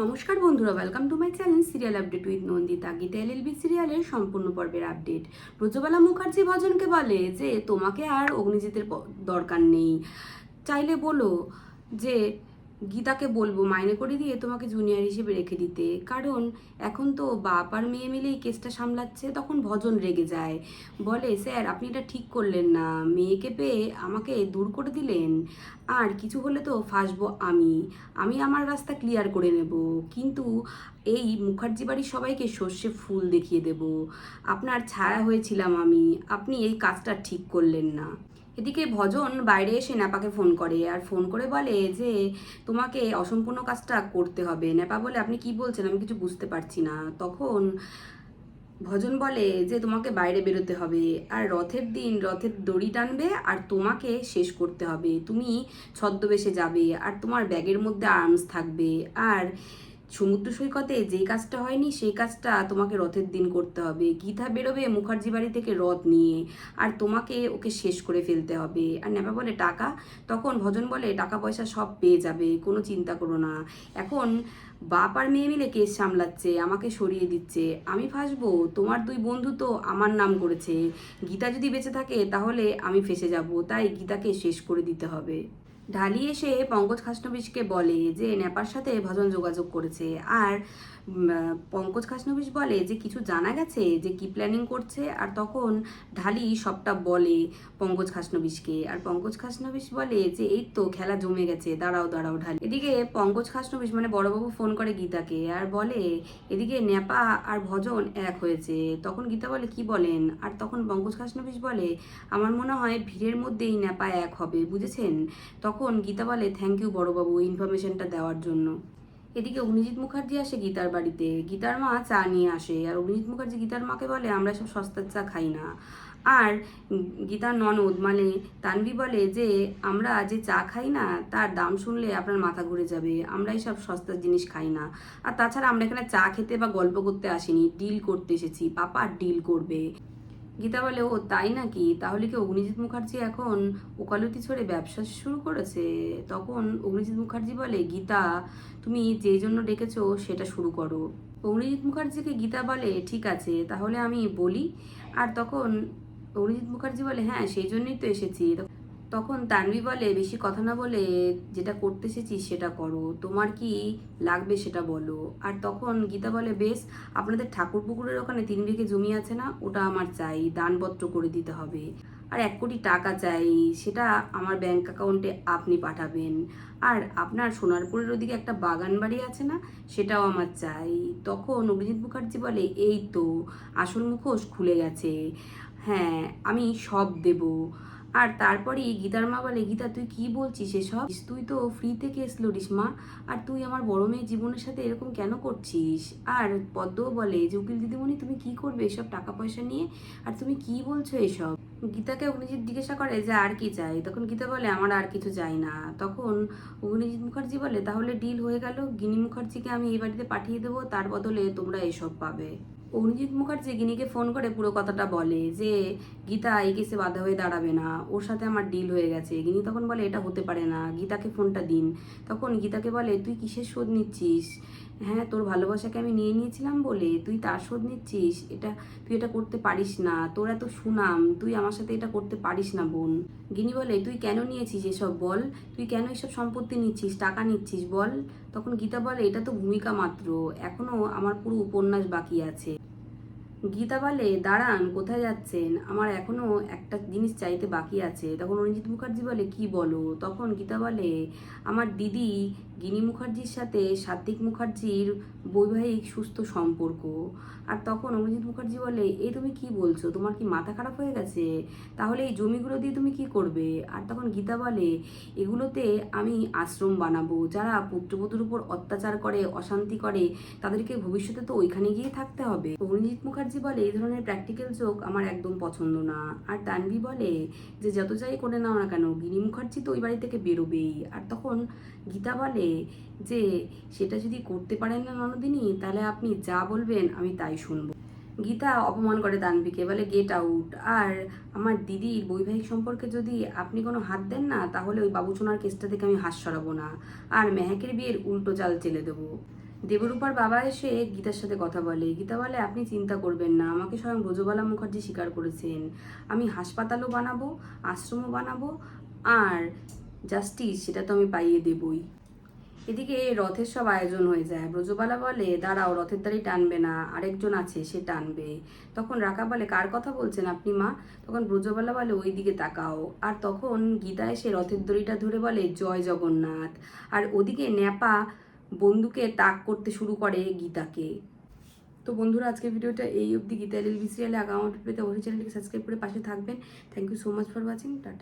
নমস্কার বন্ধুরা welcome to my channel serial update with Nandita Geeta L LB সিরিয়ালের সম্পূর্ণ পর্বের আপডেট ব্রজবালা মুখার্জি ভজনকে বলে যে, তোমাকে আর অগ্নিজিতের দরকার নেই। চাইলে বলো যে গীতাকে বলব, মাইনে করে দিয়ে তোমাকে জুনিয়র হিসেবে রেখে দিতে। কারণ এখন তো বাপ আর মেয়ে মিলেই কেসটা সামলাচ্ছে, তখন ভজন রেগে যায়। বলে, স্যার, আপনি এটা ঠিক করলেন না। মেয়েকে পেয়ে আমাকে দূর করে দিলেন। আর কিছু হলে তো ফাঁসবো আমি। আমি আমার রাস্তা ক্লিয়ার করে নেব। কিন্তু এই মুখার্জি বাড়ির সবাইকে সর্ষে ফুল দেখিয়ে দেব। আপনার ছায়া হয়েছিলাম আমি। আপনি এই কাজটা ঠিক করলেন না। এদিকে ভজন বাইরে এসে নেপাকে ফোন করে আর ফোন করে বলে যে, তোমাকে অসম্পূর্ণ কাজটা করতে হবে। নেপা বলে, আপনি কি বলছেন? আমি কিছু বুঝতে পারছি না। তখন ভজন বলে যে, তোমাকে বাইরে বেরোতে হবে। আর রথের দিন রথের দড়ি টানবে আর তোমাকে শেষ করতে হবে। তুমি ছদ্মবেশে যাবে আর তোমার ব্যাগের মধ্যে আর্মস থাকবে। আর সমুদ্র সৈকতে যেই কাজটা হয়নি, সেই কাজটা তোমাকে রথের দিন করতে হবে। গীতা বেরোবে মুখার্জি বাড়ি থেকে রথ নিয়ে, আর তোমাকে ওকে শেষ করে ফেলতে হবে। আর নেপা বলে, টাকা? তখন ভজন বলে টাকা পয়সা সব পেয়ে যাবে, কোনো চিন্তা করো না। এখন বাপ আর মেয়ে মিলে কেস সামলাচ্ছে, আমাকে সরিয়ে দিচ্ছে। আমি ফাঁসবো, তোমার দুই বন্ধু তো আমার নাম করেছে। গীতা যদি বেঁচে থাকে, তাহলে আমি ফেসে যাব। তাই গীতাকে শেষ করে দিতে হবে। ঢালি এসে পঙ্কজ খাসনবিশকে বলে যে নেপার সাথে ভজন যোগাযোগ করেছে। আর পঙ্কজ খাসনবিশ বলে যে, কিছু জানা গেছে যে কি প্ল্যানিং করছে? আর তখন ঢালি সবটা বলে পঙ্কজ খাসনবিশকে। আর পঙ্কজ খাসনবিশ বলে যে, এই তো খেলা জমে গেছে, দাঁড়াও দাঁড়াও ঢালি। এদিকে পঙ্কজ খাসনবিশ মানে বড়বাবু ফোন করে গীতাকে আর বলে, এদিকে নেপা আর ভজন এক হয়েছে। তখন গীতা বলে, কি বলেন? আর তখন পঙ্কজ খাসনবিশ বলে, আমার মনে হয় ভিড়ের মধ্যেই নেপা এক হবে, বুঝেছেন? তখন গীতা বলে থ্যাংক ইউ বড়বাবু ইনফরমেশনটা দেওয়ার জন্য। এদিকে অগ্নিজিৎ মুখার্জি আসে গীতার বাড়িতে। গীতার মা চা নিয়ে আসে। আর অগ্নিজিৎ মুখার্জি গীতার মাকে বলে, আমরা সব সস্তার চা খাই না। আর গীতার ননদ মানে তানবি বলে যে, আমরা যে চা খাই না, তার দাম শুনলে আপনার মাথা ঘুরে যাবে। আমরা এইসব সস্তার জিনিস খাই না। আর তাছাড়া আমরা এখানে চা খেতে বা গল্প করতে আসিনি। ডিল করতে এসেছি। পাপা ডিল করবে। গীতা বলে, ও, তাই নাকি? তাহলে কি অগ্নিজিৎ মুখার্জি এখন ওকালতি ছড়ে ব্যবসা শুরু করেছে? তখন অগ্নিজিৎ মুখার্জি বলে, গীতা, তুমি যেই জন্য ডেকেছো সেটা শুরু করো। অগ্নিজিৎ মুখার্জিকে গীতা বলে, ঠিক আছে, তাহলে আমি বলি। আর তখন অগ্নিজিৎ মুখার্জি বলে হ্যাঁ সেই জন্যই তো এসেছি। তখন তানভি বলে, বেশি কথা না বলে যেটা করতে এসেছিস সেটা করো। তোমার কি লাগবে সেটা বলো। আর তখন গীতা বলে, বেশ, আপনাদের ঠাকুর পুকুরের ওখানে তিন বিঘে জমি আছে না, ওটা আমার চাই, দানপত্র করে দিতে হবে। আর এক কোটি টাকা চাই, সেটা আমার ব্যাংক অ্যাকাউন্টে আপনি পাঠাবেন। আর আপনার সোনারপুরের ওদিকে একটা বাগান বাড়ি আছে না, সেটাও আমার চাই। তখন অভিজিৎ মুখার্জি বলে, এই তো, আসল মুখোশ খুলে গেছে। হ্যাঁ আমি সব দেব। আর তারপরেই গীতার মা বলে, গীতা, তুই কি বলছিস এসব? তুই তো ফ্রিতে কেস লড়িস মা, আর তুই আমার বড় মেয়ের জীবনের সাথে এরকম কেন করছিস? আর পদ্মও বলে, যে উকিল দিদিমণি, তুমি কি করবে এসব টাকা পয়সা নিয়ে? আর তুমি কি বলছো এসব? গীতাকে অগ্নিজিৎ জিজ্ঞাসা করে যে, আর কি চাই? তখন গীতা বলে, আমার আর কিছু চাই না। তখন অগ্নিজিৎ মুখার্জি বলে, তাহলে ডিল হয়ে গেল। গিনি মুখার্জিকে আমি এই বাড়িতে পাঠিয়ে দেবো, তার বদলে তোমরা এসব পাবে। অগ্নিজিৎ মুখার্জি গিনিকে ফোন করে পুরো কথাটা বলে যে, গীতা, এই কেসে বাধা হয়ে দাঁড়াবে না। ওর সাথে আমার ডিল হয়ে গেছে। গিনি তখন বলে, এটা হতে পারে না। গীতাকে ফোনটা দিন। তখন গীতাকে বলে, তুই কিসের শোধ নিচ্ছিস? হ্যাঁ তোর ভালোবাসাকে আমি নিয়ে নিয়েছিলাম বলে। তুই তার শোধ নিচ্ছিস? এটা, তুই এটা করতে পারিস না। তোর এত সুনাম। তুই আমার সাথে এটা করতে পারিস না, বোন। গিনি বলে, তুই কেন নিয়েছিস এসব? বল। তুই কেন এসব সম্পত্তি নিচ্ছিস? টাকা নিচ্ছিস? বল। তখন গীতা বলে, এটা তো ভূমিকা মাত্র এখনও আমার পুরো উপন্যাস বাকি আছে। গীতা বলে, দাঁড়ান, কোথায় যাচ্ছেন? আমার এখনও একটা জিনিস চাইতে বাকি আছে। তখন অরিজিৎ মুখার্জি বলে, কি বলো? তখন গীতা বলে, আমার দিদি গিনি মুখার্জির সাথে সাত্বিক মুখার্জির বৈবাহিক সুস্থ সম্পর্ক। আর তখন অরিজিৎ মুখার্জি বলে, এই তুমি কি বলছো? তোমার কি মাথা খারাপ হয়ে গেছে? তাহলে এই জমিগুলো দিয়ে তুমি কি করবে? আর তখন গীতা বলে, এগুলোতে আমি আশ্রম বানাবো। যারা পুত্রবধূর উপর অত্যাচার করে, অশান্তি করে, তাদেরকে ভবিষ্যতে তো ওইখানে গিয়ে থাকতে হবে। অরিজিৎ মুখার্জি বলে, এই ধরনের প্র্যাকটিক্যাল জোক আমার একদম পছন্দ না। আর তানভি বলে, যে যত যাই করে নাও না কেন, গিনি মুখার্জি তো ওই বাড়ি থেকে বেরোবেই। আর তখন গীতা বলে যে, সেটা যদি করতে পারেন না ননদিনী, তাহলে আপনি যা বলবেন আমি তাই শুনব। গীতা অপমান করে তানভিকে বলে গেট আউট আর আমার দিদির বৈবাহিক সম্পর্কে যদি আপনি কোনো হাত দেন না, তাহলে ওই বাবুচোনার কেসটা থেকে আমি হাত সরাবো না। আর মেহেকের বিয়ের উল্টো চাল চেলে দেবো। দেবরূপার বাবা এসে গীতার সাথে কথা বলে। গীতা বলে, আপনি চিন্তা করবেন না, আমাকে স্বয়ং ব্রজবালা মুখার্জি স্বীকার করেছেন। আমি হাসপাতালও বানাবো, আশ্রমও বানাবো, আর জাস্টিস সেটা তো আমি পাইয়ে দেবই। এদিকে রথের সব আয়োজন হয়ে যায়। ব্রজবালা বলে, দাঁড়াও, রথের দাঁড়ি টানবে না। আরেকজন আছে, সে টানবে। তখন রাকা বলে, কার কথা বলছেন আপনি, মা? তখন ব্রজবালা বলে, ওই দিকে তাকাও। আর তখন গীতা এসে রথের দড়িটা ধরে বলে, জয় জগন্নাথ। আর ওদিকে ন্যাপা বন্দুকে তাক করতে শুরু করে গীতাকে। তো বন্ধুরা, আজকের ভিডিওটা এই অবধি। গীতা এল বি সিরিয়ালে আগাম পেতে অবশ্যই চ্যানেলটিকে সাবস্ক্রাইব করে পাশে থাকবেন। Thank you so much for watching tata.